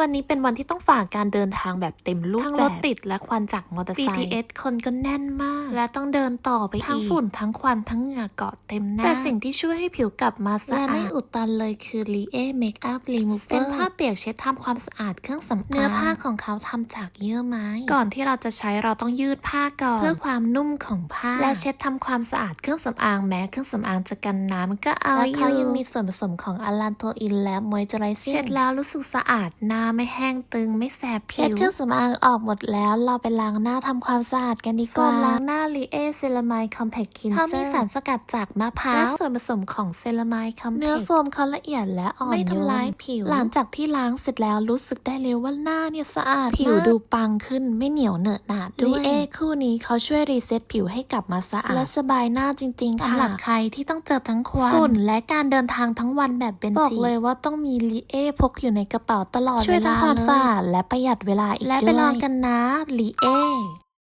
วันนี้เป็นวันที่ต้องฝ่าการเดินทางแบบเต็มรูปแบบทั้งรถติดและควันจากมอเตอร์ไซค์ BTS คนก็แน่นมาก และต้องเดินต่อไปอีกทั้งฝุ่นทั้งควันทั้งเหงื่อเกาะเต็มหน้า แต่สิ่งที่ช่วยให้ผิวกลับมาสะอาด และไม่อุดตันเลยคือ Lie Makeup Remover เป็นผ้าเปียกเช็ดทำความสะอาดเครื่องสำอางเนื้อผ้าของเขาทำจากเยื่อไม้ ก่อนที่เราจะใช้เราต้องยืดผ้าก่อน เพื่อความนุ่มของผ้า และเช็ดทำความสะอาดเครื่องสำอางแม้เครื่องสำอางจะกันน้ำก็เอาอยู่และเขายังมีส่วนผสมของอะลันโทอินและมอยเจอไรเซอร์เช็ดแล้วรู้สึกสะอาดหน้าไม่แห้งตึงไม่แสบผิวเช็ดเครื่องสำอางออกหมดแล้ว เราไปล้างหน้าทำความสะอาดกันดีกว่าโฟมล้างหน้าลีเอเซรามายคอมเพล็กซ์คินเซอร์เขามีสารสกัดจากมะพร้าวและส่วนผสมของเซรามายคอมเพล็กซ์เนื้อโฟมเขาละเอียดและอ่อนไม่ทำร้ายผิว หลังจากที่ล้างเสร็จแล้วรู้สึกได้เลยว่าหน้าเนี่ยสะอาดผิวดูปังขึ้นไม่เหนียวเหนอะหนาด้วยลีเอคู่นี้เขาช่วยรีเซ็ตผิวให้กลับมาสะอาดและสบายหน้าจริงๆค่ะสำหรับใครที่ต้องเจอทั้งควันฝุ่นและการเดินทางทั้งวันแบบเบนจีบอกเลยว่าต้องมีลีเอพกอยู่ในกระเป๋าตลอดเวลาช่วยทำความสะอาดและประหยัดเวลาอีกด้วยและไปลองกันนะลีเอ